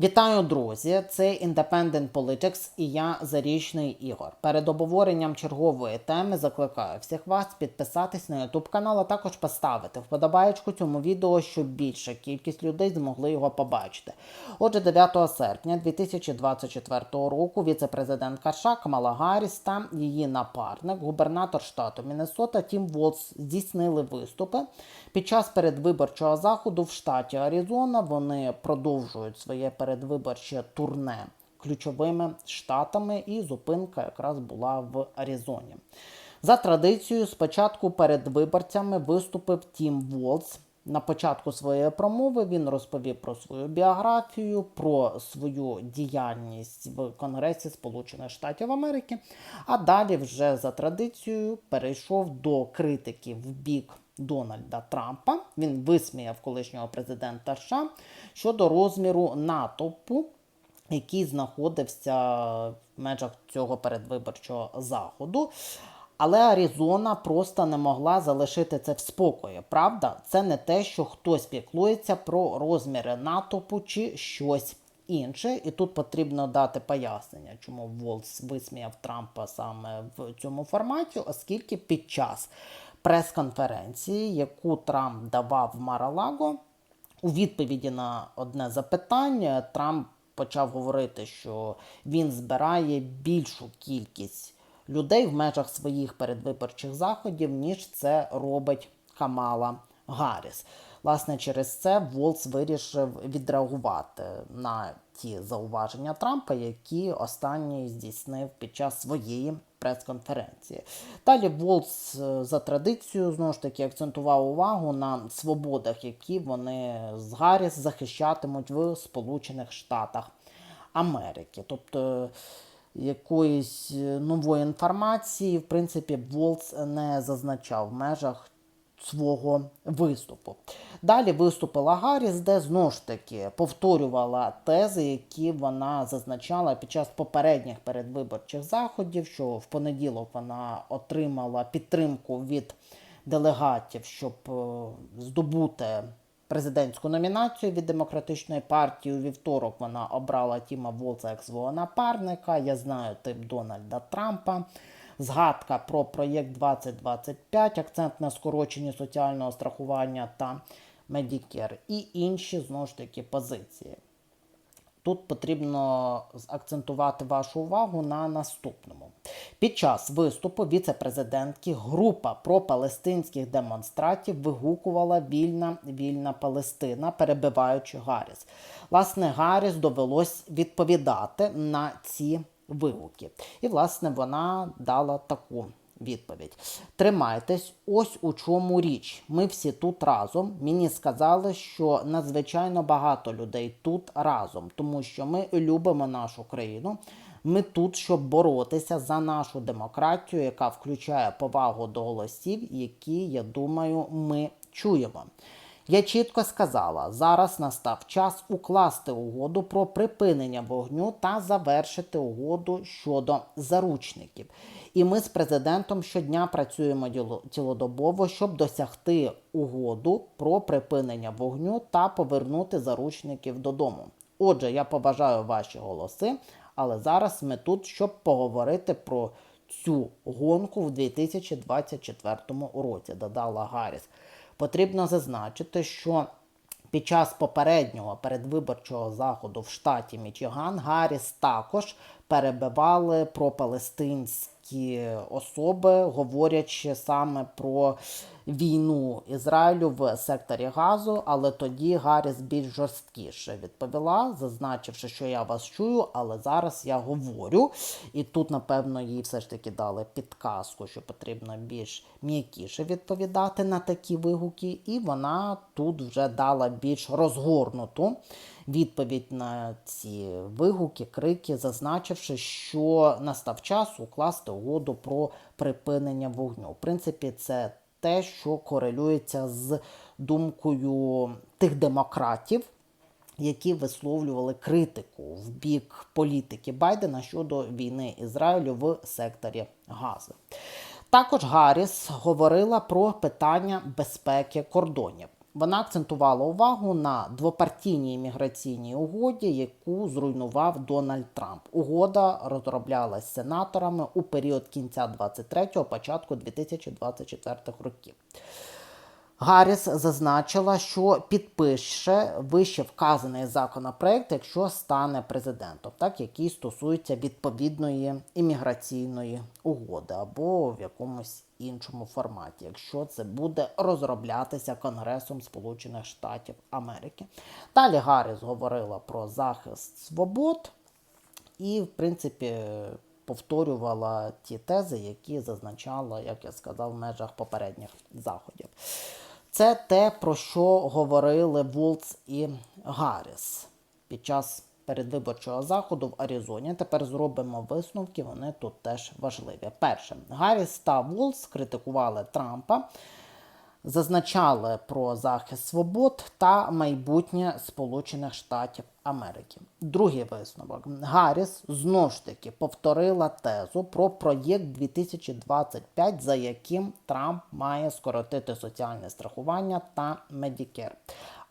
Вітаю, друзі! Це Independent Politics і я Зарічний Ігор. Перед обговоренням чергової теми закликаю всіх вас підписатись на YouTube канал, а також поставити вподобаєчку цьому відео, щоб більша кількість людей змогли його побачити. Отже, 9 серпня 2024 року віце-президент США Камала Гарріс та її напарник, губернатор штату Міннесота Тім Волс здійснили виступи. Під час передвиборчого заходу в штаті Аризона вони продовжують своє передвиборче турне ключовими штатами, і зупинка якраз була в Аризоні. За традицією, спочатку перед виборцями виступив Тім Волс. На початку своєї промови він розповів про свою біографію, про свою діяльність в Конгресі Сполучених Штатів Америки. А далі, вже за традицією, перейшов до критики в бік Дональда Трампа. Він висміяв колишнього президента США щодо розміру натовпу, який знаходився в межах цього передвиборчого заходу. Але Аризона просто не могла залишити це в спокої. Правда, це не те, що хтось піклується про розміри натовпу чи щось інше. І тут потрібно дати пояснення, чому Волс висміяв Трампа саме в цьому форматі, оскільки під час прес-конференції, яку Трамп давав в Маралаго, у відповіді на одне запитання Трамп почав говорити, що він збирає більшу кількість людей в межах своїх передвиборчих заходів, ніж це робить Камала Гарріс. Власне, через це Волц вирішив відреагувати на ті зауваження Трампа, які останній здійснив під час своєї прес-конференції. Далі Волц за традицією знову ж таки акцентував увагу на свободах, які вони з Гарріс захищатимуть в Сполучених Штатах Америки. Тобто якоїсь нової інформації, в принципі, Волц не зазначав в межах свого виступу. Далі виступила Гарріс, де знову ж таки повторювала тези, які вона зазначала під час попередніх передвиборчих заходів, що в понеділок вона отримала підтримку від делегатів, щоб е, здобути президентську номінацію від демократичної партії. У вівторок вона обрала Тіма Волца як свого напарника. Я знаю тип Дональда Трампа. Згадка про проєкт 2025, акцент на скороченні соціального страхування та Medicare і інші знову ж таки позиції. Тут потрібно акцентувати вашу увагу на наступному. Під час виступу віце-президентки група пропалестинських демонстратів вигукувала Вільна вільна Палестина, перебиваючи Гарріс. Власне, Гарріс довелось відповідати на ці вигуки. І, власне, вона дала таку відповідь. Тримайтесь, ось у чому річ. Ми всі тут разом. Мені сказали, що надзвичайно багато людей тут разом, тому що ми любимо нашу країну. Ми тут, щоб боротися за нашу демократію, яка включає повагу до голосів, які, я думаю, ми чуємо. Я чітко сказала, зараз настав час укласти угоду про припинення вогню та завершити угоду щодо заручників. І ми з президентом щодня працюємо цілодобово, щоб досягти угоду про припинення вогню та повернути заручників додому. Отже, я побажаю ваші голоси, але зараз ми тут, щоб поговорити про цю гонку в 2024 році, додала Гарріс. Потрібно зазначити, що під час попереднього передвиборчого заходу в штаті Мічиган Гарріс також перебивали про палестинські особи, говорячи саме про війну Ізраїлю в секторі Газу, але тоді Гарріс більш жорсткіше відповіла, зазначивши, що я вас чую, але зараз я говорю. І тут, напевно, їй все ж таки дали підказку, що потрібно більш м'якіше відповідати на такі вигуки, і вона тут вже дала більш розгорнуту відповідь на ці вигуки, крики, зазначивши, що настав час укласти угоду про припинення вогню. В принципі, це те, що корелюється з думкою тих демократів, які висловлювали критику в бік політики Байдена щодо війни Ізраїлю в секторі Гази. Також Гарріс говорила про питання безпеки кордонів. Вона акцентувала увагу на двопартійній міграційній угоді, яку зруйнував Дональд Трамп. Угода розроблялась сенаторами у період кінця 23-го, початку 2024 років. Гарріс зазначила, що підпише вище вказаний законопроект, якщо стане президентом, так який стосується відповідної імміграційної угоди або в якомусь іншому форматі, якщо це буде розроблятися Конгресом Сполучених Штатів Америки. Далі Гарріс говорила про захист свобод і, в принципі, повторювала ті тези, які зазначала, як я сказав, в межах попередніх заходів. Це те, про що говорили Волц і Гарріс під час передвиборчого заходу в Аризоні. Тепер зробимо висновки, вони тут теж важливі. Перше, Гарріс та Волц критикували Трампа, зазначали про захист свобод та майбутнє Сполучених Штатів Америки. Другий висновок. Гарріс знову ж таки повторила тезу про проєкт 2025, за яким Трамп має скоротити соціальне страхування та Медікер.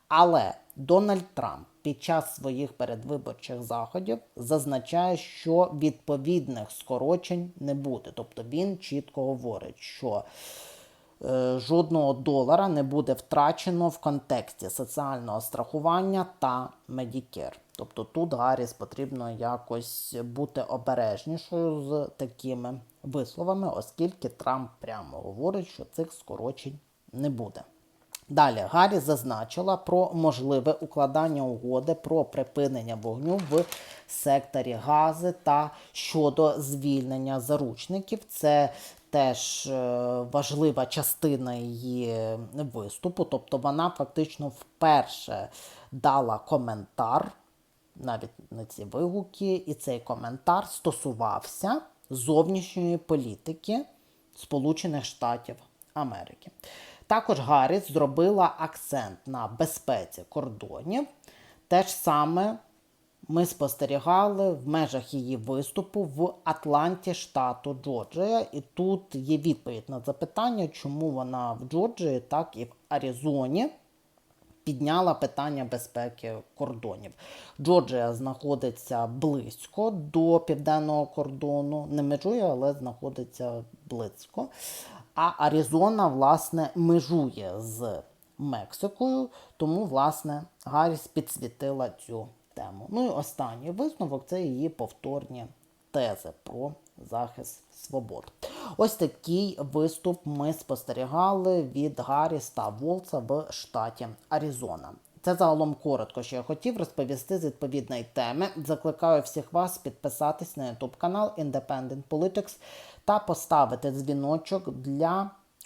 Але Дональд Трамп під час своїх передвиборчих заходів зазначає, що відповідних скорочень не буде. Тобто він чітко говорить, що жодного долара не буде втрачено в контексті соціального страхування та Медікер. Тобто тут Гарріс потрібно якось бути обережнішою з такими висловами, оскільки Трамп прямо говорить, що цих скорочень не буде. Далі Гаррі зазначила про можливе укладання угоди про припинення вогню в секторі Гази та щодо звільнення заручників. Це теж е, важлива частина її виступу. Тобто вона фактично вперше дала коментар, навіть на ці вигуки, і цей коментар стосувався зовнішньої політики Сполучених Штатів Америки. Також Гарріс зробила акцент на безпеці кордонів. Те ж саме ми спостерігали в межах її виступу в Атланті, штату Джорджія. І тут є відповідь на запитання, чому вона в Джорджії, так і в Аризоні підняла питання безпеки кордонів. Джорджія знаходиться близько до південного кордону, не межує, але знаходиться близько. А Аризона, власне, межує з Мексикою, тому, власне, Гарріс підсвітила цю тему. Ну і останній висновок це її повторні тези про захист свобод. Ось такий виступ ми спостерігали від Гарріс та Волца в штаті Аризона. Це загалом коротко, що я хотів розповісти з відповідної теми. Закликаю всіх вас підписатись на YouTube канал Independent Politics та поставити дзвіночок для